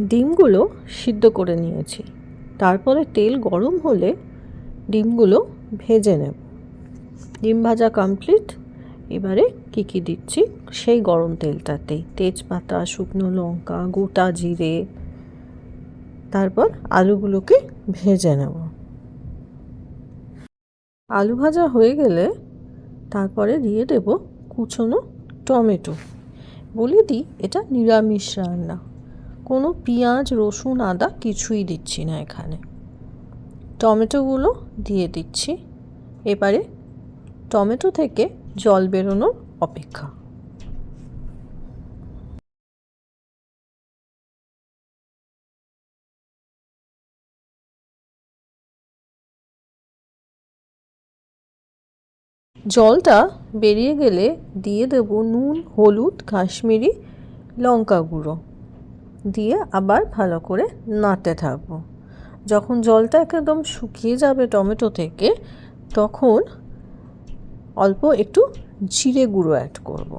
ডিমগুলো সিদ্ধ করে নিয়েছি। তারপরে তেল গরম হলে ডিমগুলো ভেজে নেব। ডিম ভাজা কমপ্লিট এবারে কী কী দিচ্ছি? সেই গরম তেলটাতেই তেজপাতা, শুকনো লঙ্কা, গোটা জিরে। তারপর আলুগুলোকে ভেজে নেব। আলু ভাজা হয়ে গেলে তারপরে দিয়ে দেব কুচনো টমেটো। বলে দিই, এটা নিরামিষ রান্না। কোনো পেঁয়াজ, রসুন, আদা কিছুই দিচ্ছি না এখানে। টমেটোগুলো দিয়ে দিচ্ছি। এবারে টমেটো থেকে জল বেরোনোর অপেক্ষা। জলটা বেরিয়ে গেলে দিয়ে দেব নুন, হলুদ, কাশ্মীরি লঙ্কা গুঁড়ো। দিয়ে আবার ভালো করে নাড়তে থাকব। যখন জলটা একদম শুকিয়ে যাবে টমেটো থেকে, তখন অল্প একটু জিরে গুঁড়ো অ্যাড করব।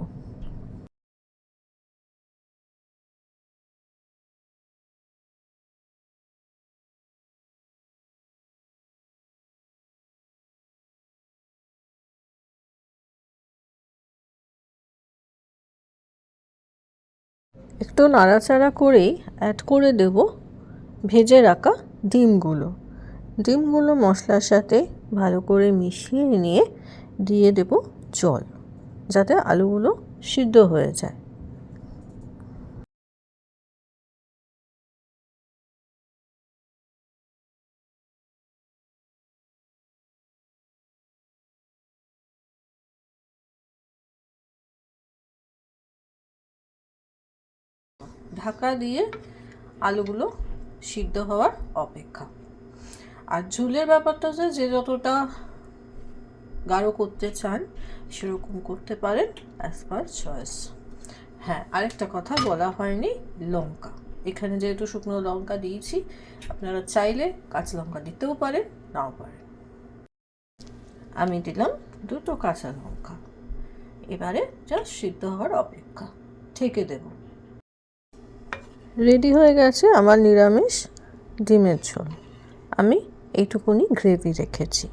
একটু নাড়াচাড়া করেই অ্যাড করে দেব ভেজে রাখা ডিমগুলো। ডিমগুলো মশলার সাথে ভালো করে মিশিয়ে নিয়ে দিয়ে দেব জল, যাতে আলুগুলো সিদ্ধ হয়ে যায়। ঢাকা দিয়ে আলুগুলো সিদ্ধ হওয়ার অপেক্ষা। আর ঝুলের ব্যাপারটা হচ্ছে যে যতটা গাঢ় করতে চান, সেরকম করতে পারেন অ্যাজ পার চয়েস হ্যাঁ আরেকটা কথা বলা হয়নি, লঙ্কা। এখানে যেহেতু শুকনো লঙ্কা দিয়েছি, আপনারা চাইলে কাঁচা লঙ্কা দিতেও পারেন, নাও পারেন। আমি দিলাম দুটো কাঁচা লঙ্কা। এবারে জাস্ট সিদ্ধ হওয়ার অপেক্ষা ঠেকে দেব। রেডি হয়ে গেছে আমার নিরামিষ ডিমের ঝোল। আমি এইটুকুনি গ্রেভি রেখেছি।